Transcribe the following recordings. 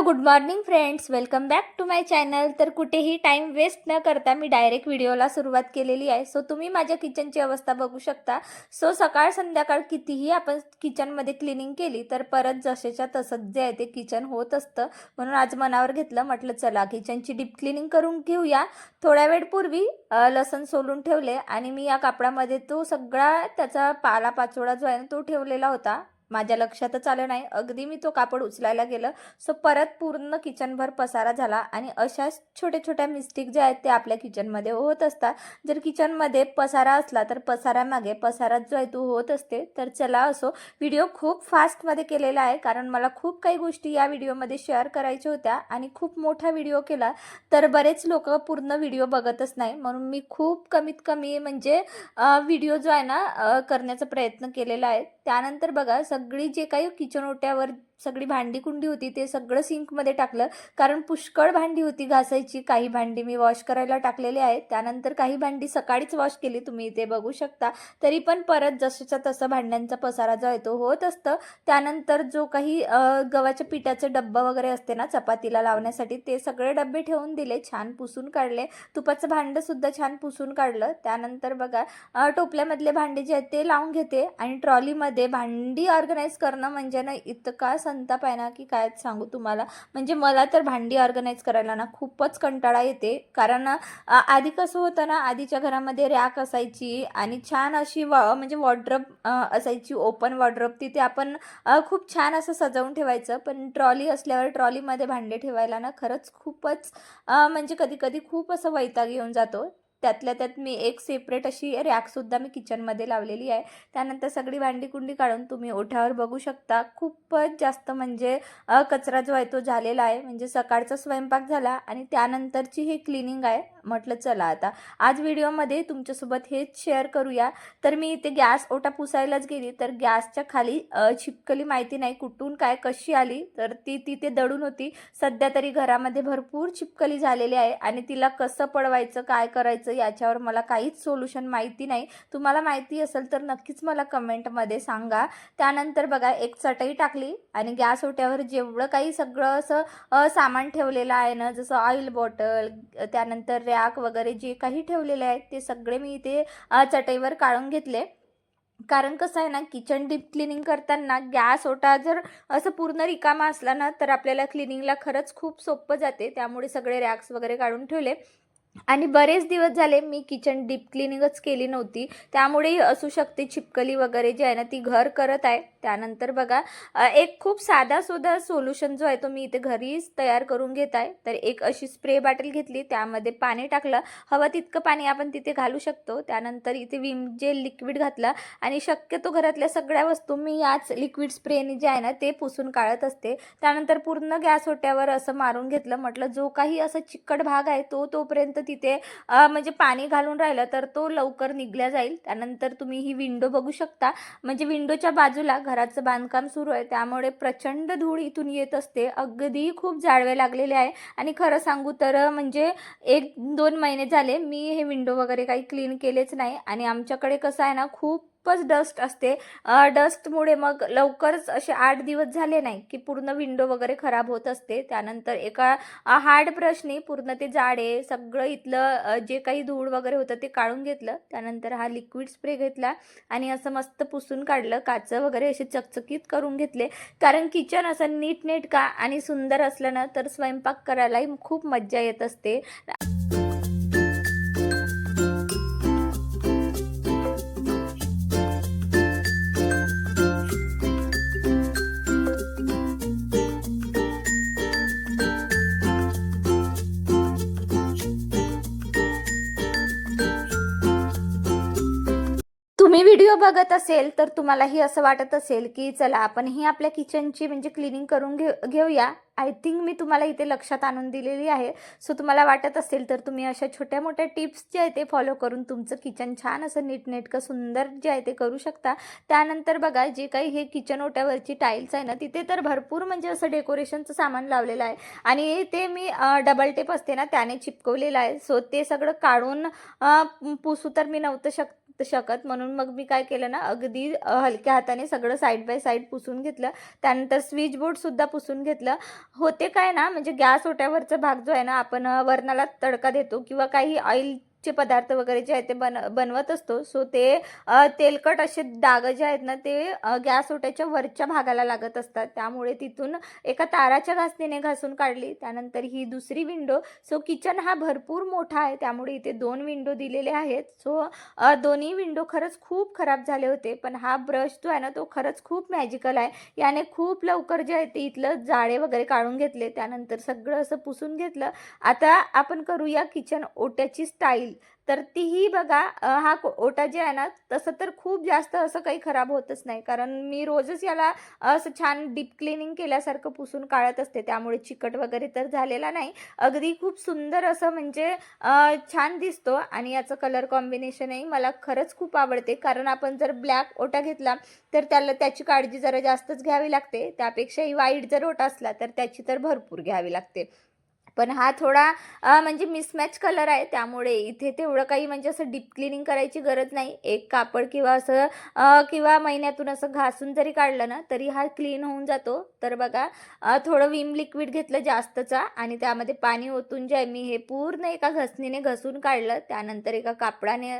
Hello good morning friends welcome back to my channel तर कुठेही time waste न करता मी डायरेक्ट व्हिडिओला सुरुवात केलेली आहे. सो तुम्ही माझ्या किचनची अवस्था बघू शकता. सो सकाळ संध्याकाळ कितीही आपण किचनमध्ये क्लिनिंग केली तर परत जसेच्या तसंच जे आहे ते किचन होत असतं. म्हणून आज मनावर घेतलं म्हटलं चला किचनची डीप क्लिनिंग करून घेऊया. थोड्या वेळपूर्वी लसण सोलून ठेवले आणि मी या कापडामध्ये तो सगळा त्याचा पाला पाचोळा जो आहे ना तो ठेवलेला होता. माझ्या लक्षातच आलं नाही. अगदी मी तो कापड उचलायला गेलं. सो परत पूर्ण किचनभर पसारा झाला आणि अशा छोट्या छोट्या मिस्टेक ज्या आहेत ते आपल्या किचनमध्ये होत असतात. जर किचनमध्ये पसारा असला तर पसाऱ्यामागे पसारा जो आहे तो होत असते. तर चला असो. व्हिडिओ खूप फास्टमध्ये केलेला आहे कारण मला खूप काही गोष्टी या व्हिडिओमध्ये शेअर करायच्या होत्या आणि खूप मोठा व्हिडिओ केला. तर बरेच लोक पूर्ण व्हिडिओ बघतच नाही. म्हणून मी खूप कमीत कमी म्हणजे व्हिडिओ जो आहे ना करण्याचा प्रयत्न केलेला आहे. त्यानंतर बघा सगळी जे काही किचन ओट्यावर सगळी भांडी कुंडी होती ते सगळं सिंकमध्ये टाकलं. कारण पुष्कळ भांडी होती घासायची. काही भांडी मी वॉश करायला टाकलेली आहेत. त्यानंतर काही भांडी सकाळीच वॉश केली. तुम्ही इथे बघू शकता. तरी पण परत जसंच्या तसं भांड्यांचा पसारा जो आहे तो होत असतं. त्यानंतर जो काही गव्हाच्या पिठाचं डब्बा वगैरे असते ना चपातीला लावण्यासाठी ते सगळे डब्बे ठेवून दिले. छान पुसून काढले. तुपाचं भांडंसुद्धा छान पुसून काढलं. त्यानंतर बघा टोपल्यामधले भांडे जे आहेत ते लावून घेते. आणि ट्रॉलीमध्ये भांडी ऑर्गनाईज करणं म्हणजे ना इतका संताप आहे ना की काय सांगू तुम्हाला? म्हणजे मला तर भांडी ऑर्गनाईज करायला ना खूपच कंटाळा येते. कारण आधी कसं होतं ना आधीच्या घरामध्ये रॅक असायची आणि छान अशी वॉ म्हणजे वॉर्ड्रप असायची ओपन वॉर्ड्रप तिथे आपण खूप छान असं सजवून ठेवायचं. पण ट्रॉली असल्यावर ट्रॉलीमध्ये भांडे ठेवायला ना खरंच खूपच म्हणजे कधी कधी खूप असं वैताग येऊन जातो. त्यातल्या त्यात मी एक सेपरेट अशी रॅकसुद्धा मी किचनमध्ये लावलेली आहे. त्यानंतर सगळी भांडी कुंडी काढून तुम्ही ओठ्यावर बघू शकता. खूपच जास्त म्हणजे कचरा जो आहे तो झालेला आहे. म्हणजे सकाळचा स्वयंपाक झाला आणि त्यानंतरची ही क्लिनिंग आहे. म्हटलं चला आता आज व्हिडिओमध्ये तुमच्यासोबत हेच शेअर करूया. तर मी इथे गॅस ओटा पुसायलाच गेली. तर गॅसच्या खाली छिपकली माहिती नाही कुठून काय कशी आली. तर ती तिथे दडून होती. सध्या तरी घरामध्ये भरपूर चिपकली झालेली आहे आणि तिला कसं पडवायचं काय करायचं याच्यावर मला काहीच सोल्युशन माहिती नाही. तुम्हाला माहिती असेल तर नक्कीच मला कमेंटमध्ये सांगा. त्यानंतर बघा एक चटई टाकली आणि गॅस ओट्यावर जेवढं काही सगळं असं सामान ठेवलेलं आहे ना जसं ऑइल बॉटल त्यानंतर रॅक वगैरे जे काही ठेवलेले आहेत ते सगळे मी इथे चटईवर काढून घेतले. कारण कसं आहे ना किचन डीप क्लिनिंग करताना गॅस ओटा जर असं पूर्ण रिकामा असला ना तर आपल्याला क्लिनिंगला खरंच खूप सोपं जाते. त्यामुळे सगळे रॅक्स वगैरे काढून ठेवले. आणि बरेच दिवस झाले मी किचन डीप क्लिनिंगच केली नव्हती. त्यामुळेही असू शकते छिपकली वगैरे जे आहे ना ती घर करत आहे. त्यानंतर बघा एक खूप साधा सुद्धा सोल्युशन जो आहे तो मी इथे घरीच तयार करून घेत आहे. तर एक अशी स्प्रे बॉटल घेतली त्यामध्ये पाणी टाकलं. हवं तितकं पाणी आपण तिथे घालू शकतो. त्यानंतर इथे विम जे लिक्विड घातलं आणि शक्यतो घरातल्या सगळ्या वस्तू मी याच लिक्विड स्प्रेने जे आहे ना ते पुसून काढत असते. त्यानंतर पूर्ण गॅस ओट्यावर असं मारून घेतलं. म्हटलं जो काही असं चिकट भाग आहे तो तोपर्यंत तर तिथे म्हणजे पाणी घालून राहिलं तर तो लवकर निघल्या जाईल. त्यानंतर तुम्ही ही विंडो बघू शकता. म्हणजे विंडोच्या बाजूला घराचं बांधकाम सुरू आहे. त्यामुळे प्रचंड धूळ इथून येत असते. अगदी खूप जाळवे लागलेले आहे. आणि खरं सांगू तर म्हणजे एक दोन महिने झाले मी हे विंडो वगैरे काही क्लीन केलेच नाही. आणि आमच्याकडे कसं आहे ना खूप खूपच डस्ट असते. डस्टमुळे मग लवकरच असे आठ दिवस झाले नाही की पूर्ण विंडो वगैरे खराब होत असते. त्यानंतर एका हार्ड ब्रशने पूर्ण ते जाडे सगळं इथलं जे काही धूळ वगैरे होतं ते काढून घेतलं. त्यानंतर हा लिक्विड स्प्रे घेतला आणि असं मस्त पुसून काढलं. काचं वगैरे असे चकचकीत करून घेतले. कारण किचन असं नीटनेटका आणि सुंदर असलं ना तर स्वयंपाक करायलाही खूप मज्जा येत असते. तुम्ही व्हिडिओ बघत असेल तर तुम्हालाही असं वाटत असेल की चला आपण ही आपल्या किचनची म्हणजे क्लिनिंग करून घेऊ घेऊया. आय थिंक मी तुम्हाला इथे लक्षात आणून दिलेली आहे. सो तुम्हाला वाटत असेल तर तुम्ही अशा छोट्या मोठ्या टिप्स जे आहे ते फॉलो करून तुमचं किचन छान असं नीटनेटकं सुंदर जे आहे ते करू शकता. त्यानंतर बघा जे काही हे किचन ओट्यावरची टाईल्स आहे ना तिथे तर भरपूर म्हणजे असं डेकोरेशनचं सामान लावलेलं आहे. आणि ते मी डबल टेप असते ना त्याने चिपकवलेलं आहे. सो ते सगळं काढून पुसू तर मी नव्हतं शक शकत. म्हणून मग मी काय केलं ना अगदी हलक्या हाताने सगळं साईड बाय साईड पुसून घेतलं. त्यानंतर स्विच बोर्डसुद्धा पुसून घेतलं. होते काय ना म्हणजे गॅस ओट्यावरचा भाग जो आहे ना आपण वरणाला तडका देतो किंवा काही ऑइल चे पदार्थ वगैरे जे आहेत ते बन बनवत असतो. सो ते तेलकट असे डाग जे आहेत ना ते गॅस ओट्याच्या वरच्या भागाला लागत असतात. त्यामुळे तिथून एका ताराच्या घासणीने घासून काढली. त्यानंतर ही दुसरी विंडो सो किचन हा भरपूर मोठा आहे. त्यामुळे इथे दोन विंडो दिलेले आहेत. सो दोन्ही विंडो खरंच खूप खराब झाले होते. पण हा ब्रश जो आहे ना तो खरंच खूप मॅजिकल आहे. याने खूप लवकर जे आहे ते इथलं जाळे वगैरे काढून घेतले. त्यानंतर सगळं असं पुसून घेतलं. आता आपण करूया किचन ओट्याची स्टाईल तर तीही बघा हा को- ओटा जे आहे ना तसं तर खूप जास्त असं काही खराब होतच नाही. कारण मी रोजच याला असं छान डीप क्लिनिंग केल्यासारखं पुसून काढत असते. त्यामुळे चिकट वगैरे तर झालेला नाही. अगदी खूप सुंदर असं म्हणजे छान दिसतो आणि याचं कलर कॉम्बिनेशनही मला खरंच खूप आवडते. कारण आपण जर ब्लॅक ओटा घेतला तर त्याला त्याची काळजी जरा जास्तच घ्यावी लागते. त्यापेक्षाही वाईट जर ओटा असला तर त्याची तर भरपूर घ्यावी लागते. पण हा थोडा म्हणजे मिसमॅच कलर आहे त्यामुळे. इथे तेवढं काही म्हणजे असं डीप क्लिनिंग करायची गरज नाही. एक कापड किंवा असं किंवा महिन्यातून असं घासून जरी काढलं ना तरी हा क्लीन होऊन जातो. तर बघा थोडं विम लिक्विड घेतलं जास्तचा आणि त्यामध्ये पाणी ओतून जे आहे मी हे पूर्ण एका घसणीने घसून काढलं. त्यानंतर एका कापडाने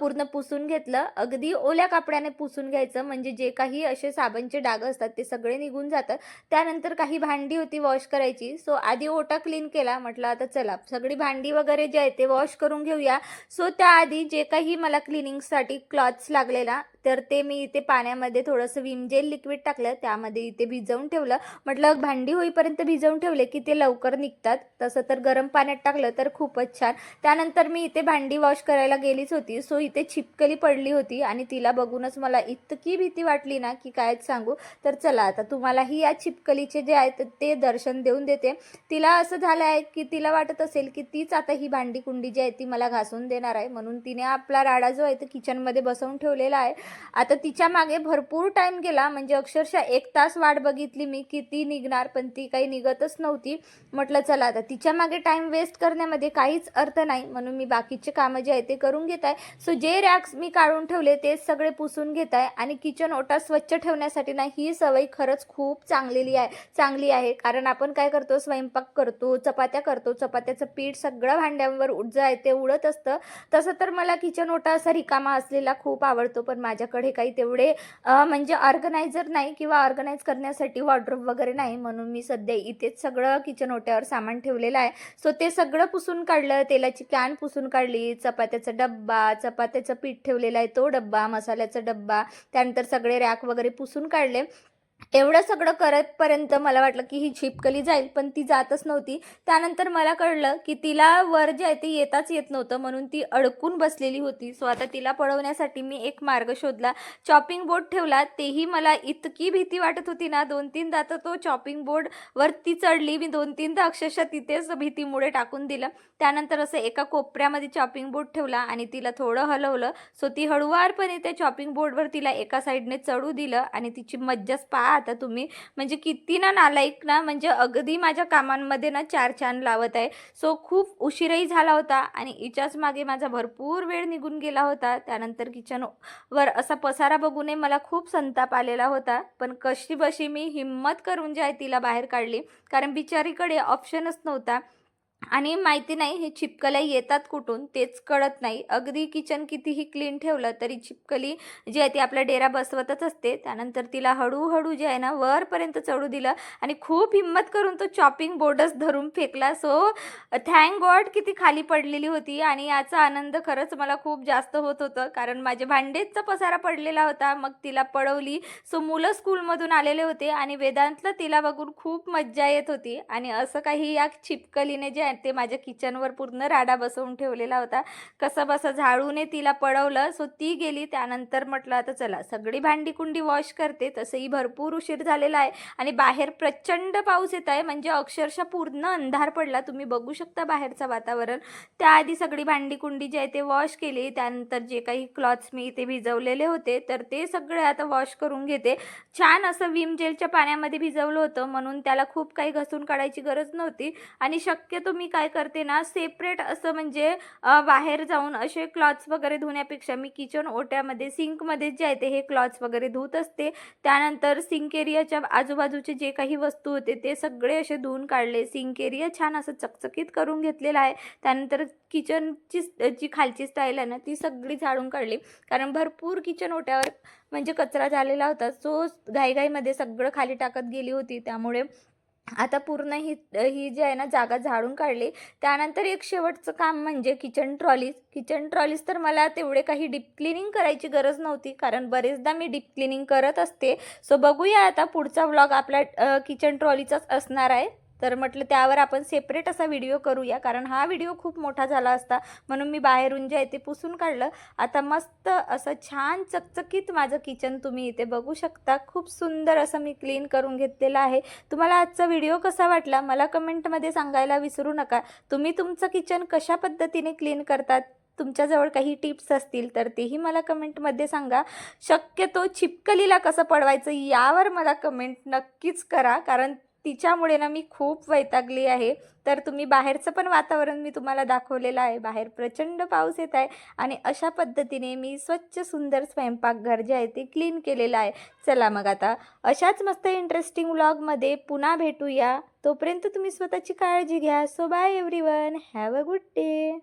पूर्ण पुसून घेतलं. अगदी ओल्या कापडाने पुसून घ्यायचं. म्हणजे जे काही असे साबणचे डाग असतात ते सगळे निघून जातात. त्यानंतर काही भांडी होती वॉश करायची. सो आधी ओटा क्लीन केला म्हटलं आता चला सगळी भांडी वगैरे जे आहे ते वॉश करून घेऊया. सो त्याआधी जे काही मला क्लिनिंगसाठी क्लॉथ्स लागलेला तर ते मी इथे पाण्यामध्ये थोडंसं विम जेल लिक्विड टाकलं त्यामध्ये इथे भिजवून ठेवलं. म्हटलं भांडी होईपर्यंत भिजवून ठेवले की ते लवकर निघतात. तसं तर गरम पाण्यात टाकलं तर खूपच छान. त्यानंतर मी इथे भांडी वॉश करायला गेलीच होती. सो इथे छिपकली पडली होती आणि तिला बघूनच मला इतकी भीती वाटली ना की कायच सांगू. तर चला आता तुम्हालाही या छिपकलीचे जे आहेत ते दर्शन देऊन देते. तिला असं झालं आहे की तिला वाटत असेल की तीच आता ही भांडी कुंडी जी आहे ती मला घासून देणार आहे. म्हणून तिने आपला राडा जो आहे तो किचनमध्ये बसवून ठेवलेला आहे. आता तिच्यामागे भरपूर टाईम गेला. म्हणजे अक्षरशः एक तास वाट बघितली मी की ती निघणार पण ती काही निघतच नव्हती. म्हटलं चला आता तिच्यामागे टाईम वेस्ट करण्यामध्ये काहीच अर्थ नाही. म्हणून मी बाकीचे कामं जे आहे ते करून घेत आहे. सो जे रॅक्स मी काढून ठेवले ते सगळे पुसून घेत आहे. आणि किचन ओटा स्वच्छ ठेवण्यासाठी ना ही सवय खरंच खूप चांगलेली आहे चांगली आहे. कारण आपण काय करतो स्वयंपाक करतो चपात्या करतो. चपात्याचं पीठ सगळं भांड्यांवर उड आहे ते उडत असतं. तसं तर मला किचन ओटा असा रिकामा असलेला खूप आवडतो. पण माझ्या माझ्याकडे काही तेवढे म्हणजे ऑर्गनायझर नाही किंवा ऑर्गनाईज करण्यासाठी वॉर्ड्रोब वगैरे नाही. म्हणून मी सध्या इथेच सगळं किचन ओट्यावर सामान ठेवलेलं आहे. सो ते सगळं पुसून काढलं. तेलाची कॅन पुसून काढली. चपात्याचा डब्बा चपात्याचं पीठ ठेवलेला आहे तो डब्बा मसाल्याचा डब्बा त्यानंतर सगळे रॅक वगैरे पुसून काढले. एवढं सगळं करतपर्यंत मला वाटलं की ही छिपकली जाईल पण ती जातच नव्हती. त्यानंतर मला कळलं की तिला वर जे आहे ते येताच येत नव्हतं म्हणून ती अडकून बसलेली होती. सो आता तिला पळवण्यासाठी मी एक मार्ग शोधला. चॉपिंग बोर्ड ठेवला तेही मला इतकी भीती वाटत होती ना दोन तीनदा तर तो चॉपिंग बोर्ड वरती चढली मी दोन तीनदा अक्षरशः तिथेच भीतीमुळे टाकून दिलं. त्यानंतर असं एका कोपऱ्यामध्ये चॉपिंग बोर्ड ठेवला आणि तिला थोडं हलवलं. सो ती हळुवारपणे त्या चॉपिंग बोर्डवर तिला एका साईडने चढू दिलं आणि तिची मज्जाच पा आता तुम्ही. म्हणजे किती ना नालायक ना म्हणजे अगदी माझ्या कामांमध्ये ना चार छान लावत आहे. सो खूप उशीरही झाला होता आणि हिच्याच मागे माझा भरपूर वेळ निघून गेला होता. त्यानंतर किचनवर असा पसारा बघूनही मला खूप संताप आलेला होता. पण कशी बशी मी हिंमत करून जे आहे तिला बाहेर काढली. कारण बिचारीकडे ऑप्शनच नव्हता. आणि माहिती नाही हे चिपकल्या येतात कुठून तेच कळत नाही. अगदी किचन कितीही क्लीन ठेवलं तरी चिपकली जी आहे ती आपला डेरा बसवतच असते. त्यानंतर तिला हळूहळू जे आहे ना वरपर्यंत चढू दिलं आणि खूप हिंमत करून तो चॉपिंग बोर्डच धरून फेकला. सो थँक गॉड की ती खाली पडलेली होती आणि याचा आनंद खरंच मला खूप जास्त होत होतं. कारण माझ्या भांडेचा पसारा पडलेला होता. मग तिला पळवली. सो मुलं स्कूलमधून आलेले होते आणि वेदांतला तिला बघून खूप मज्जा येत होती. आणि असं काही या चिपकलीने जे आहे ते माझ्या किचनवर पूर्ण राडा बसवून ठेवलेला होता. कसं बसं झाडूने तिला पळवलं. सो ती गेली. त्यानंतर म्हटलं आता चला सगळी भांडी कुंडी वॉश करते. तसंही भरपूर उशीर झालेला आहे आणि बाहेर प्रचंड पाऊस येत आहे. म्हणजे अक्षरशः पूर्ण अंधार पडला. तुम्ही बघू शकता बाहेरचं वातावरण. त्याआधी सगळी भांडी कुंडी जी आहे ते वॉश केली. त्यानंतर जे काही क्लॉथ्स मी इथे भिजवलेले होते तर ते सगळे आता वॉश करून घेते. छान असं विम जेलच्या पाण्यामध्ये भिजवलं होतं. म्हणून त्याला खूप काही घसून काढायची गरज नव्हती. आणि शक्यतो मी मी काय करते ना सेपरेट असं म्हणजे बाहेर जाऊन असे क्लॉथ्स वगैरे धुण्यापेक्षा मी किचन ओट्यामध्ये सिंकमध्ये जे आहे ते हे क्लॉथ्स वगैरे धुत असते. त्यानंतर सिंक एरियाच्या आजूबाजूचे जे काही वस्तू होते ते सगळे असे धुवून काढले. सिंक एरिया छान असं चकचकीत करून घेतलेला आहे. त्यानंतर किचनची जी खालची स्टाईल आहे ना ती सगळी झाडून काढली. कारण भरपूर किचन ओट्यावर म्हणजे कचरा झालेला होता. सो घाईघाईमध्ये सगळं खाली टाकत गेली होती. त्यामुळे आता पूर्ण ही ही जी आहे ना जागा झाडून काढली त्यानंतर एक शेवटचं काम म्हणजे किचन ट्रॉलीज किचन ट्रॉलीज तर मला तेवढे काही डीप क्लिनिंग करायची गरज नव्हती कारण बरेचदा मी डीप क्लिनिंग करत असते. सो बघूया आता पुढचा व्लॉग आपल्या किचन ट्रॉलीचाच असणार आहे. तर म्हटलं त्यावर आपण सेपरेट असा व्हिडिओ करूया. कारण हा व्हिडिओ खूप मोठा झाला असता. म्हणून मी बाहेरून जे आहे ते पुसून काढलं. आता मस्त असं छान चकचकीत माझं किचन तुम्ही इथे बघू शकता. खूप सुंदर असं मी क्लीन करून घेतलेलं आहे. तुम्हाला आजचा व्हिडिओ कसा वाटला? मला कमेंटमध्ये सांगायला विसरू नका. तुम्ही तुमचं किचन कशा पद्धतीने क्लीन करतात? तुमच्याजवळ काही टिप्स असतील तर तेही मला कमेंटमध्ये सांगा. शक्यतो छिपकलीला कसं पडवायचं यावर मला कमेंट नक्कीच करा. कारण तिच्यामुळे ना मी खूप वैतागली आहे. तर तुम्ही बाहेरचं पण वातावरण मी तुम्हाला दाखवलेलं आहे. बाहेर प्रचंड पाऊस येत आहे आणि अशा पद्धतीने मी स्वच्छ सुंदर स्वयंपाकघर जे आहे ते क्लीन केलेलं आहे. चला मग आता अशाच मस्त इंटरेस्टिंग व्लॉगमध्ये पुन्हा भेटूया. तोपर्यंत तुम्ही स्वतःची काळजी घ्या. So bye everyone have a good day